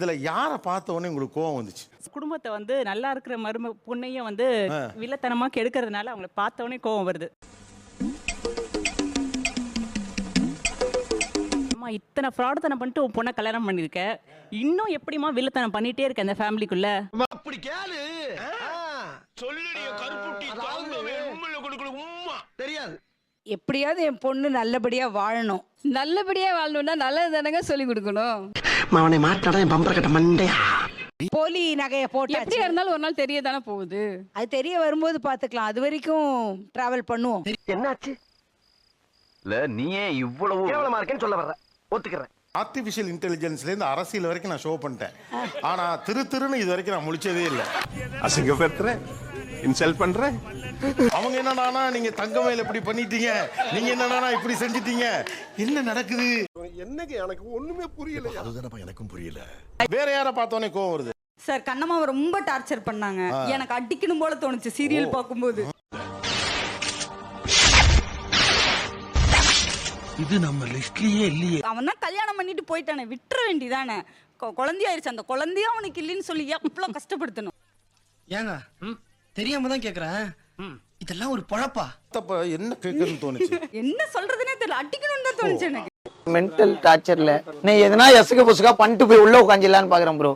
இதுல யாரை பார்த்த உடனே உங்களுக்கு கோவம் வந்துச்சு? குடும்பத்தை வந்து நல்லா இருக்கிற மரும பொண்ணையும் வந்து வில்லத்தனமா கெடுக்கிறதுனால அவங்கள பார்த்த உடனே கோவம் வருது. அம்மா இத்தனை ஃப்ராடுத்தனம் பண்ணிட்டு உன் பொண்ணை கல்யாணம் பண்ணிருக்க இன்னும் எப்படிம்மா வில்லத்தனம் பண்ணிட்டே இருக்க அந்த ஃபேமிலிக்குள்ள? அப்படி கேளு. சொல்லுடைய கருப்புட்டி தாங்கவே உண்மையில கொடுக்கல உம்மா. தெரியாது. எப்படியாவது என் பொண்ணு நல்லபடியா வாழணும். நல்லபடியா வாழணும்னா நல்லது தானங்க சொல்லி கொடுக்கணும். அவனை மாட்டாடா என் பம்பர கட்ட மண்டையா? போலி நகைய போட்டாச்சு. எப்படியா இருந்தாலும் ஒரு நாள் தெரிய தானே போகுது. அது தெரிய வரும்போது பாத்துக்கலாம் அது வரைக்கும் டிராவல் பண்ணுவோம். என்னாச்சு? இல்ல நீயே இவ்வளவு கேவலமா இருக்கேன்னு சொல்ல வர்ற. ஒத்துக்கிறேன். ஆர்டிபிஷியல் இன்டெலிஜென்ஸ்ல இருந்து அரசியல் வரைக்கும் நான் ஷோ பண்ணிட்டேன். ஆனா திரு திருன்னு இது வரைக்கும் நான் முழிச்சதே இல்லை. அசிங்கப்படுத்துறேன்? இன்சல்ட் பண்றேன்? அவங்க என்னடானா நீங்க தங்கமயில இப்படி பண்ணிட்டீங்க. நீங்க என்னடானா இப்படி செஞ்சிட்டீங்க. என்ன நடக்குது? என்னங்க எனக்கு ஒண்ணுமே புரியல அதுதானப்பா எனக்கும் புரியல. வேற யாரை பார்த்தோன்னே கோவம் வருது. சார் கண்ணம்மாவை ரொம்ப டார்ச்சர் பண்ணாங்க. எனக்கு அடிக்கணும் போல தோணுச்சு சீரியல் பார்க்கும்போது. இது நம்ம லிஸ்ட்லயே இல்லையே. அவன் தான் கல்யாணம் பண்ணிட்டு போயிட்டானே விட்டுற வேண்டியதானே. கொ- குழந்தையாயிருச்சு. அந்த குழந்தையும் அவனுக்கு இல்லைன்னு சொல்லி எவ்வளவு கஷ்டப்படுத்தணும்? ஏங்க தெரியாம தான் கேக்குறேன். இதெல்லாம் ஒரு பொழப்பா? தப்ப என்ன கேட்கணும்னு தோணுச்சு? என்ன சொல்றதுனே தெரியல. அடிக்கணும்னு தான் தோணுச்சு எனக்கு. மென்டல் டார்ச்சர்ல நீ எதனா எசுக புசுகா பண்ணிட்டு போய் உள்ள உட்காந்துலான்னு பாக்குறேன் ப்ரோ